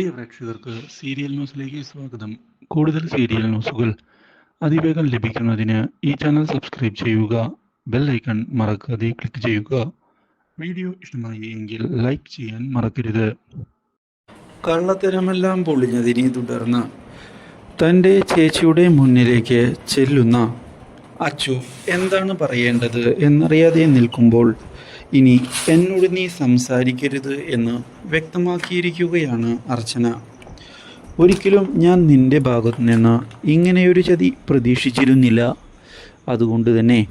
പ്രിയ പ്രേക്ഷകർക്ക് സീരിയൽ ന്യൂസിലേക്ക് സ്വാഗതം. കൂടുതൽ സീരിയൽ ന്യൂസുകൾ അതിവേഗം ലഭിക്കുന്നതിന് ഈ ചാനൽ സബ്സ്ക്രൈബ് ചെയ്യുക ബെൽ ഐക്കൺ മറക്കാതെ ക്ലിക്ക് ചെയ്യുക. വീഡിയോ ഇഷ്ടമായി എങ്കിൽ ലൈക്ക് ചെയ്യാൻ മറക്കരുത്. കള്ളത്തരമെല്ലാം പൊളിഞ്ഞതിനെ തുടർന്ന് തന്റെ ചേച്ചിയുടെ മുന്നിലേക്ക് ചെല്ലുന്ന അച്ചു എന്താണ് പറയേണ്ടത് എന്നറിയാതെ നിൽക്കുമ്പോൾ ഇനി എന്നോട് നീ സംസാരിക്കരുത് എന്ന് വ്യക്തമാക്കിയിരിക്കുകയാണ് അർച്ചന. ഒരിക്കലും ഞാൻ നിന്റെ ഭാഗത്തു നിന്ന് ഇങ്ങനെയൊരു ചതി പ്രതീക്ഷിച്ചിരുന്നില്ല. അതുകൊണ്ട് തന്നെ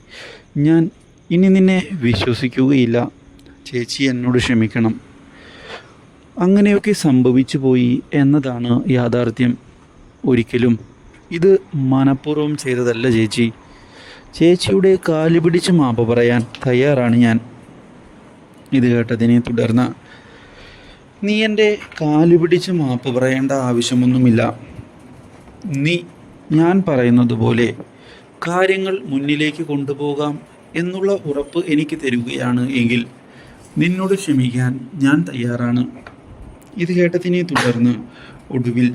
ഞാൻ ഇനി നിന്നെ വിശ്വസിക്കുകയില്ല. ചേച്ചി എന്നോട് ക്ഷമിക്കണം. അങ്ങനെയൊക്കെ സംഭവിച്ചു പോയി എന്നതാണ് യാഥാർത്ഥ്യം. ഒരിക്കലും ഇത് മനഃപൂർവം ചെയ്തതല്ല ചേച്ചി. ചേച്ചിയുടെ കാലുപിടിച്ച് മാപ്പ് പറയാൻ തയ്യാറാണ് ഞാൻ. ഇത് കേട്ടതിനെ തുടർന്ന് നീ എന്റെ കാലുപിടിച്ച് മാപ്പ് പറയേണ്ട ആവശ്യമൊന്നുമില്ല. നീ ഞാൻ പറയുന്നത് പോലെ കാര്യങ്ങൾ മുന്നിലേക്ക് കൊണ്ടുപോകാം എന്നുള്ള ഉറപ്പ് എനിക്ക് തരുകയാണ് എങ്കിൽ നിന്നോട് ക്ഷമിക്കാൻ ഞാൻ തയ്യാറാണ്. ഇത് കേട്ടതിനെ തുടർന്ന് ഒടുവിൽ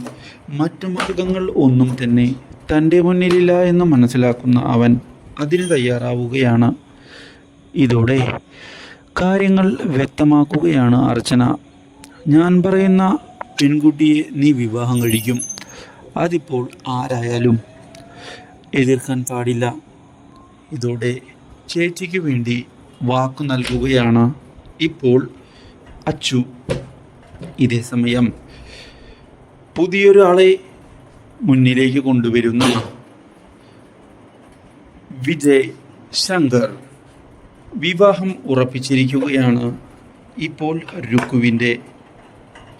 മറ്റു മാർഗങ്ങൾ ഒന്നും തന്നെ തന്റെ മുന്നിലില്ല എന്ന് മനസ്സിലാക്കുന്ന അവൻ അതിന് തയ്യാറാവുകയാണ്. ഇതോടെ കാര്യങ്ങൾ വ്യക്തമാക്കുകയാണ് അർച്ചന. ഞാൻ പറയുന്ന പെൺകുട്ടിയെ നീ വിവാഹം കഴിക്കും. അതിപ്പോൾ ആരായാലും എതിർക്കാൻ പാടില്ല. ഇതോടെ ചേച്ചിക്ക് വേണ്ടി വാക്കു നൽകുകയാണ് ഇപ്പോൾ അച്ചു. ഇതേ സമയം പുതിയൊരാളെ മുന്നിലേക്ക് കൊണ്ടുവരുന്ന. വിജയ് ശങ്കർ. വിവാഹം ഉറപ്പിച്ചിരിക്കുകയാണ് ഇപ്പോൾ രുക്കുവിന്റെ.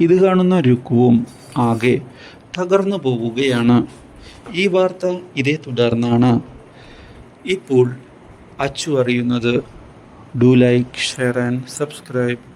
ഇത് കാണുന്ന രുക്കുവും ആകെ തകർന്നു പോവുകയാണ്. ഈ വാർത്ത ഇതേ തുടർന്നാണ്. ഇപ്പോൾ അച്ചു അറിയുന്നത്. Do like share and subscribe.